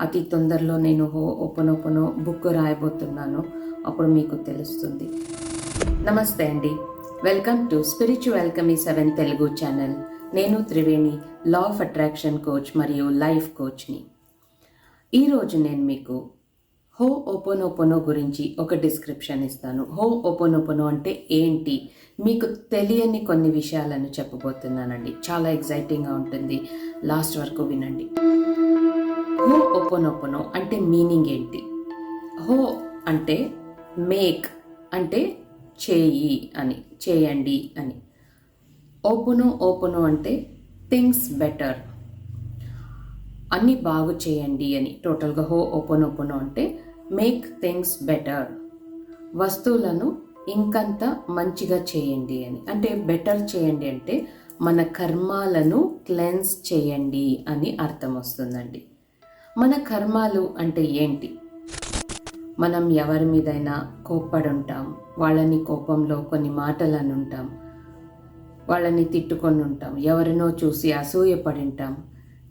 అతి తొందరలో నేను హో ఓపెనోపెనో బుక్ రాయబోతున్నాను. అప్పుడు మీకు తెలుస్తుంది. నమస్తే అండి. వెల్కమ్ టు స్పిరిచువల్ కమీ సెవెన్ తెలుగు ఛానల్. నేను Triveni law of attraction coach మరియు లైఫ్ కోచ్ని ఈరోజు నేను మీకు హో ఓపెనోపెనో గురించి ఒక డిస్క్రిప్షన్ ఇస్తాను. హో ఓపెనోపెనో అంటే ఏంటి? మీకు తెలియని కొన్ని విషయాలను చెప్పబోతున్నానండి. చాలా ఎగ్జైటింగ్గా ఉంటుంది. లాస్ట్ వరకు వినండి. హో ఓపెనోపెనో అంటే మీనింగ్ ఏంటి? హో అంటే మేక్ అంటే చేయి అని చేయండి అని. ఓపెనో ఓపెనో అంటే థింగ్స్ బెటర్. అన్ని బాగు చేయండి అని. టోటల్గా హో ఓపెన్ ఓపెన్ అంటే మేక్ థింగ్స్ బెటర్. వస్తువులను ఇంకంత మంచిగా చేయండి అని. అంటే బెటర్ చేయండి అంటే మన కర్మాలను క్లెన్స్ చేయండి అని అర్థం వస్తుందండి. మన కర్మాలు అంటే ఏంటి? మనం ఎవరి మీదైనా కోప్పడుంటాం. వాళ్ళని కోపంలో కొన్ని మాటలు అనుంటాం ఉంటాం వాళ్ళని తిట్టుకొని ఉంటాం ఎవరినో చూసి అసూయపడి ఉంటాం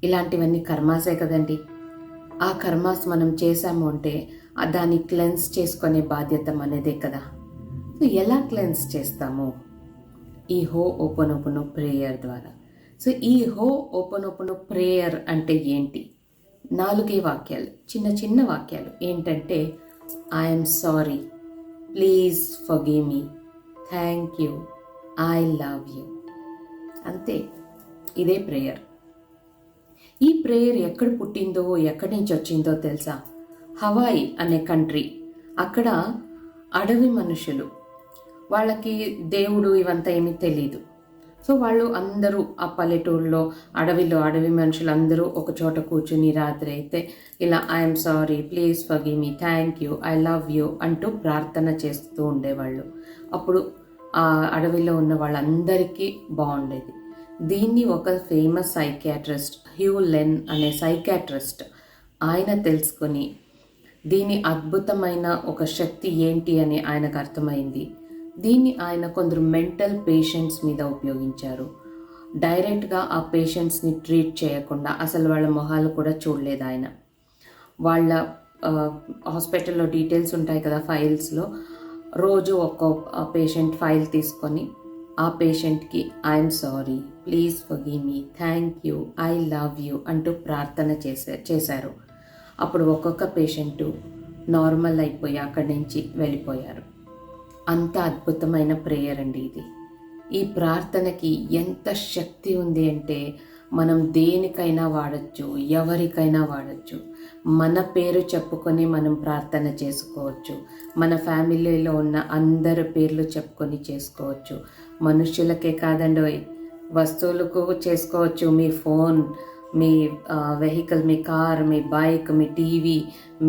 ఇలాంటివన్నీ కర్మాసే కదండి. ఆ కర్మాస్ మనం చేశాము అంటే దాన్ని క్లెన్స్ చేసుకునే బాధ్యత మనదే కదా. సో ఎలా క్లెన్స్ చేస్తాము? ఈ హో ఓపెన్ ఓపెన్ ప్రేయర్ ద్వారా. సో ఈ హో ఓపెన్ ఓపెన్ ప్రేయర్ అంటే ఏంటి? నాలుగే వాక్యాలు చిన్న చిన్న వాక్యాలు. ఏంటంటే I'm sorry please forgive me thank you I love you అంతే. ఇదే ప్రేయర్. ఈ ప్రేయర్ ఎక్కడ పుట్టిందో ఎక్కడి నుంచి వచ్చిందో తెలుసా? హవాయి అనే కంట్రీ. అక్కడ అడవి మనుషులు. వాళ్ళకి దేవుడు ఇవంతా ఏమీ తెలీదు. సో వాళ్ళు అందరూ ఆ పల్లెటూరులో అడవిలో అడవి మనుషులు అందరూ ఒక చోట కూర్చుని రాత్రి అయితే ఇలా I'm sorry please for me thank you I love you అంటూ ప్రార్థన చేస్తూ ఉండేవాళ్ళు. అప్పుడు ఆ అడవిలో ఉన్న వాళ్ళందరికీ బాగుండేది. దీన్ని ఒక ఫేమస్ సైకాట్రిస్ట్ హ్యూ లెన్ అనే సైకాట్రిస్ట్ ఆయన తెలుసుకొని దీని అద్భుతమైన ఒక శక్తి ఏంటి అని ఆయనకు అర్థమైంది. దీన్ని ఆయన కొందరు మెంటల్ పేషెంట్స్ మీద ఉపయోగించారు. డైరెక్ట్గా ఆ పేషెంట్స్ని ట్రీట్ చేయకుండా అసలు వాళ్ళ మొహాలు కూడా చూడలేదు ఆయన. వాళ్ళ హాస్పిటల్లో డీటెయిల్స్ ఉంటాయి కదా ఫైల్స్లో. రోజు ఒక్కో పేషెంట్ ఫైల్ తీసుకొని ఆ పేషెంట్కి I'm sorry please forgive me thank you I love you అంటూ ప్రార్థన చేసే చేశారు. అప్పుడు ఒక్కొక్క పేషెంటు నార్మల్ అయిపోయి అక్కడి నుంచి వెళ్ళిపోయారు. అంత అద్భుతమైన ప్రేయర్ అండి ఇది. ఈ ప్రార్థనకి ఎంత శక్తి ఉంది అంటే మనం దేనికైనా వాడచ్చు ఎవరికైనా వాడచ్చు. మన పేరు చెప్పుకొని మనం ప్రార్థన చేసుకోవచ్చు. మన ఫ్యామిలీలో ఉన్న అందరి పేర్లు చెప్పుకొని చేసుకోవచ్చు. మనుషులకే కాదండి వస్తువులకు చేసుకోవచ్చు. మీ ఫోన్ మీ వెహికల్ మీ కార్ మీ బైక్ మీ టీవీ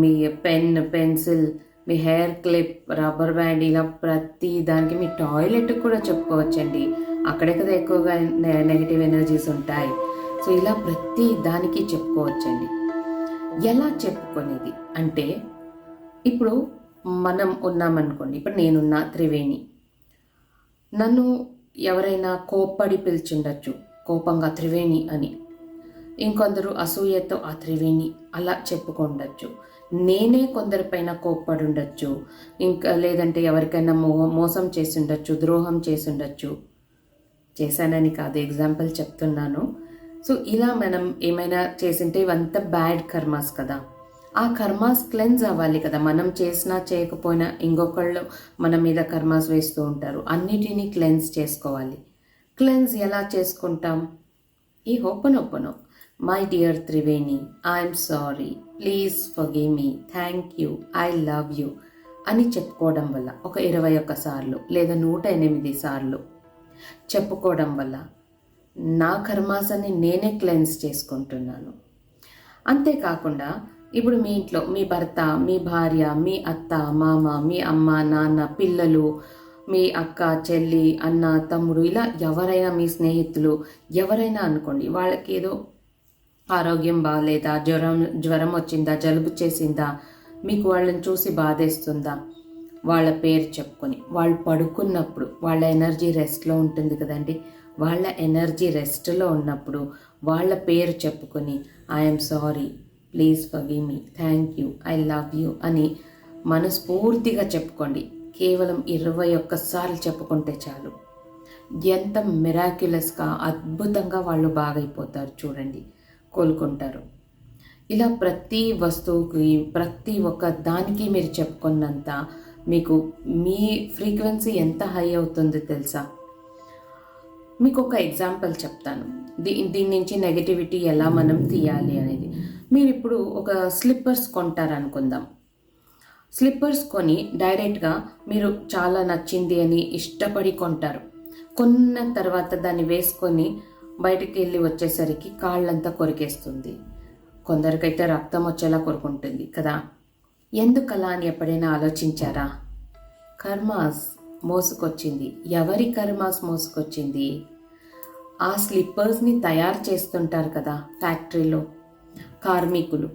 మీ పెన్ పెన్సిల్ మీ హెయిర్ క్లిప్ రబ్బర్ బ్యాండ్ ఇలా ప్రతి దానికి మీ టాయిలెట్ కూడా చెప్పుకోవచ్చండి. అక్కడే కదా ఎక్కువగా నెగిటివ్ ఎనర్జీస్ ఉంటాయి. సో ఇలా ప్రతి దానికి చెప్పుకోవచ్చండి. ఎలా చెప్పుకునేది? అంటే ఇప్పుడు మనం ఉన్నామనుకోండి ఇప్పుడు నేనున్న త్రివేణి. నన్ను ఎవరైనా కోప్పడి పిలిచిండొచ్చు కోపంగా త్రివేణి అని. ఇంకొందరు అసూయతో ఆ త్రివేణి అలా చెప్పుకుండొచ్చు. నేనే కొందరిపైన కోప్పడుండొచ్చు. ఇంకా లేదంటే ఎవరికైనా మో మోసం చేసిండొచ్చు ద్రోహం చేసిండొచ్చు. చేశానని కాదు ఎగ్జాంపుల్ చెప్తున్నాను. సో ఇలా మనం ఏమైనా చేసింటే ఇవంతా బ్యాడ్ కర్మాస్ కదా. ఆ కర్మాస్ క్లెన్స్ అవ్వాలి కదా. మనం చేసినా చేయకపోయినా ఇంకొకళ్ళు మన మీద కర్మాస్ వేస్తూ ఉంటారు. అన్నిటినీ క్లెన్స్ చేసుకోవాలి. క్లెన్స్ ఎలా చేసుకుంటాం? ఈ ho'oponopono. My dear Triveni I'm sorry please forgive me thank you I love you అని చెప్పుకోవడం వల్ల ఒక ఇరవై ఒక్క సార్లు లేదా నూట ఎనిమిది సార్లు చెప్పుకోవడం వల్ల నా కర్మాసని నేనే క్లెన్స్ చేసుకుంటున్నాను. అంతేకాకుండా ఇప్పుడు మీ ఇంట్లో మీ భర్త మీ భార్య మీ అత్త మామ మీ అమ్మ నాన్న పిల్లలు మీ అక్క చెల్లి అన్న తమ్ముడు ఇలా ఎవరైనా మీ స్నేహితులు ఎవరైనా అనుకోండి వాళ్ళకి ఏదో ఆరోగ్యం బాగాలేదా జ్వరం జ్వరం వచ్చిందా? జలుబు చేసిందా? మీకు వాళ్ళని చూసి బాధేస్తుందా? వాళ్ళ పేరు చెప్పుకొని వాళ్ళు పడుకున్నప్పుడు వాళ్ళ ఎనర్జీ రెస్ట్లో ఉంటుంది కదండి. వాళ్ళ ఎనర్జీ రెస్ట్లో ఉన్నప్పుడు వాళ్ళ పేరు చెప్పుకొని I'm sorry please forgive me thank you I love you అని మనస్ఫూర్తిగా చెప్పుకోండి. కేవలం ఇరవై ఒక్కసార్లు చెప్పుకుంటే చాలు. ఎంత మిరాక్యులస్గా అద్భుతంగా వాళ్ళు బాగైపోతారు చూడండి. కోలుకుంటారు. ఇలా ప్రతి వస్తువుకి ప్రతి ఒక్క దానికి మీరు చెప్పుకున్నంత మీకు మీ ఫ్రీక్వెన్సీ ఎంత హై అవుతుందో తెలుసా? మీకు ఒక ఎగ్జాంపుల్ చెప్తాను. దీ దీని నుంచి నెగటివిటీ ఎలా మనం తీయాలి అనేది. మీరు ఇప్పుడు ఒక స్లిప్పర్స్ కొంటారనుకుందాం. స్లిప్పర్స్ కొని డైరెక్ట్గా మీరు చాలా నచ్చింది అని ఇష్టపడి కొంటారు. కొన్న తర్వాత దాన్ని వేసుకొని బయటికి వెళ్ళి వచ్చేసరికి కాళ్ళంతా కొరికేస్తుంది. కొందరికైతే రక్తం వచ్చేలా కొరుకుంటుంది కదా. ఎందుకలా అని ఎప్పుడైనా ఆలోచించారా? కర్మాస్ మోసుకొచ్చింది. ఎవరి కర్మాస్ మోసుకొచ్చింది? ఆ స్లిప్పర్స్ని తయారు చేస్తుంటారు కదా ఫ్యాక్టరీలో కార్మికులు.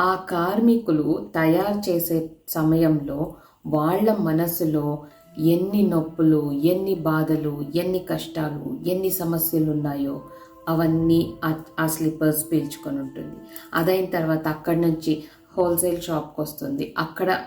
ఆ కార్మికులు తయారు చేసే సమయంలో వాళ్ళ మనసులో ఎన్ని నొప్పులు ఎన్ని బాధలు ఎన్ని కష్టాలు ఎన్ని సమస్యలు ఉన్నాయో అవన్నీ ఆ స్లిప్పర్స్ పీల్చుకొని ఉంటుంది. అదైన తర్వాత అక్కడి నుంచి హోల్సేల్ షాప్కి వస్తుంది. అక్కడ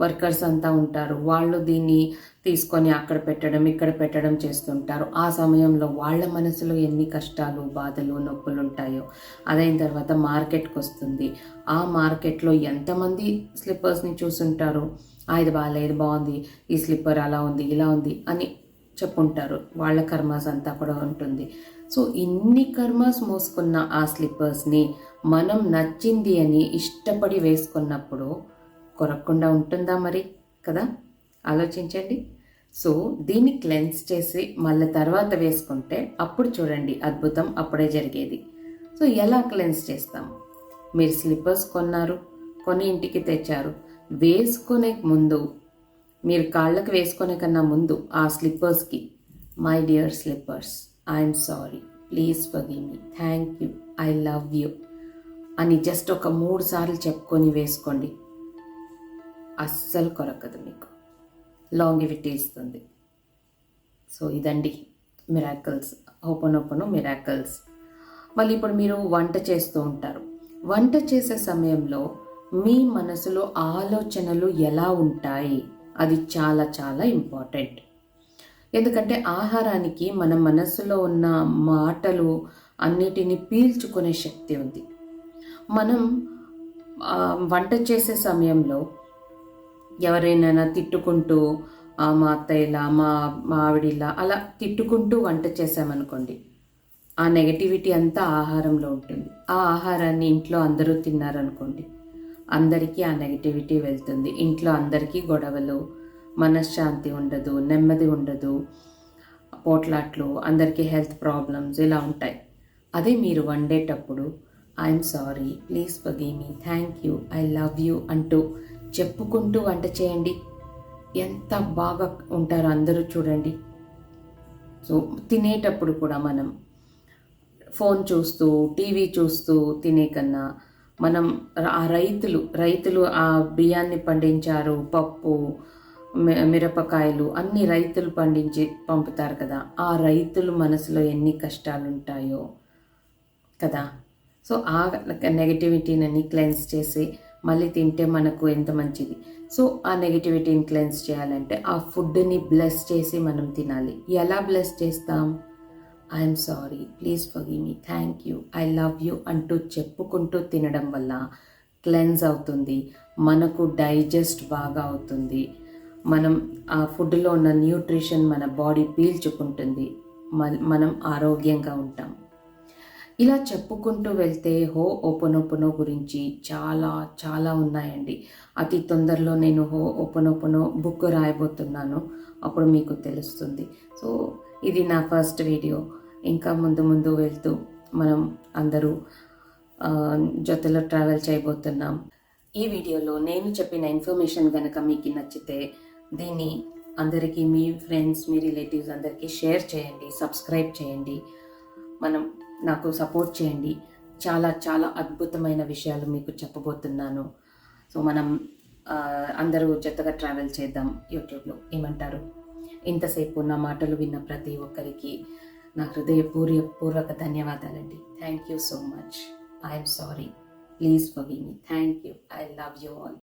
వర్కర్స్ అంతా ఉంటారు. వాళ్ళు దీన్ని తీసుకొని అక్కడ పెట్టడం ఇక్కడ పెట్టడం చేస్తుంటారు. ఆ సమయంలో వాళ్ళ మనసులో ఎన్ని కష్టాలు బాధలు నొప్పులు ఉంటాయో అదైన తర్వాత మార్కెట్కి వస్తుంది. ఆ మార్కెట్లో ఎంతమంది స్లిప్పర్స్ని చూసుంటారు? ఇది బాగాలేదు బాగుంది ఈ స్లిప్పర్ అలా ఉంది ఇలా ఉంది అని చెప్పుంటారు. వాళ్ళ కర్మాస్ అంతా కూడా ఉంటుంది. సో ఇన్ని కర్మాస్ మోసుకున్న ఆ స్లిప్పర్స్ని మనం నచ్చింది అని ఇష్టపడి వేసుకున్నప్పుడు కొరక్కుండా ఉంటుందా మరి? కదా? ఆలోచించండి. సో దీన్ని క్లెన్స్ చేసి మళ్ళీ తర్వాత వేసుకుంటే అప్పుడు చూడండి అద్భుతం అప్పుడే జరిగేది. సో ఎలా క్లెన్స్ చేస్తాం? మీరు స్లిప్పర్స్ కొన్నారు కొని ఇంటికి తెచ్చారు వేసుకునే ముందు మీరు కాళ్ళకి వేసుకునే కన్నా ముందు ఆ స్లిప్పర్స్కి my dear slippers I'm sorry please forgive me thank you I love you అని జస్ట్ ఒక మూడు సార్లు చెప్పుకొని వేసుకోండి. అస్సలు కొరకదు మీకు. లాంగివిటీ ఇస్తుంది సో ఇదండి మిరాకల్స్ ఓపెన్ ఓపెన్ మిరాకల్స్. మళ్ళీ ఇప్పుడు మీరు వంట చేస్తూ ఉంటారు. వంట చేసే సమయంలో మీ మనసులో ఆలోచనలు ఎలా ఉంటాయి? అది చాలా చాలా ఇంపార్టెంట్. ఎందుకంటే ఆహారానికి మన మనసులో ఉన్న మాటలు అన్నిటిని పీల్చుకునే శక్తి ఉంది. మనం వంట చేసే సమయంలో ఎవరైనా తిట్టుకుంటూ "ఆ, మా అత్తయ్యలా మా మావిడిలా అలా తిట్టుకుంటూ వంట చేసామనుకోండి ఆ నెగటివిటీ అంతా ఆహారంలో ఉంటుంది. ఆ ఆహారాన్ని ఇంట్లో అందరూ తిన్నారనుకోండి అందరికీ ఆ నెగటివిటీ వెళ్తుంది. ఇంట్లో అందరికీ గొడవలు మనశ్శాంతి ఉండదు నెమ్మది ఉండదు పోట్లాట్లు అందరికీ హెల్త్ ప్రాబ్లమ్స్ ఇలా ఉంటాయి. అదే మీరు వండేటప్పుడు I'm sorry please forgive me thank you I love you అంటూ చెప్పుకుంటూ వంట చేయండి. ఎంత బాగా ఉంటారో అందరూ చూడండి. సో తినేటప్పుడు కూడా మనం ఫోన్ చూస్తూ టీవీ చూస్తూ తినే కన్నా మనం ఆ రైతులు రైతులు ఆ బియ్యాన్ని పండించారు పప్పు మి- మిరపకాయలు అన్ని రైతులు పండించి పంపుతారు కదా. ఆ రైతులు మనసులో ఎన్ని కష్టాలు ఉంటాయో కదా. సో ఆ నెగటివిటీని క్లెన్స్ చేసి మళ్ళీ తింటే మనకు ఎంత మంచిది? సో ఆ నెగటివిటీని క్లెన్స్ చేయాలంటే ఆ ఫుడ్ని బ్లెస్ చేసి మనం తినాలి. ఎలా బ్లెస్ చేస్తాం? I'm sorry please forgive me thank you I love you అంటూ చెప్పుకుంటూ తినడం వల్ల క్లెన్స్ అవుతుంది. మనకు డైజెస్ట్ బాగా అవుతుంది. మనం ఆ ఫుడ్లో ఉన్న న్యూట్రిషన్ మన బాడీ పీల్చుకుంటుంది. మనం ఆరోగ్యంగా ఉంటాం. ఇలా చెప్పుకుంటూ వెళ్తే హో ఓపెనోపెనో గురించి చాలా చాలా ఉన్నాయండి. అతి తొందరలో నేను హో ఓపెనోపెనో బుక్ రాయబోతున్నాను. అప్పుడు మీకు తెలుస్తుంది. సో ఇది నా ఫస్ట్ వీడియో. ఇంకా ముందు ముందు వెళ్తూ మనం అందరూ జతలో ట్రావెల్ చేయబోతున్నాం. ఈ వీడియోలో నేను చెప్పిన ఇన్ఫర్మేషన్ కనుక మీకు నచ్చితే దీన్ని అందరికీ మీ ఫ్రెండ్స్ మీ రిలేటివ్స్ అందరికీ షేర్ చేయండి సబ్స్క్రైబ్ చేయండి. మనం నాకు సపోర్ట్ చేయండి. చాలా చాలా అద్భుతమైన విషయాలు మీకు చెప్పబోతున్నాను. సో మనం అందరూ జతగా ట్రావెల్ చేద్దాం యూట్యూబ్లో. ఏమంటారు? ఇంతసేపు నా మాటలు విన్న ప్రతి ఒక్కరికి నా హృదయపూర్వ పూర్వక ధన్యవాదాలండి. Thank you so much I'm sorry please for me thank you I love you all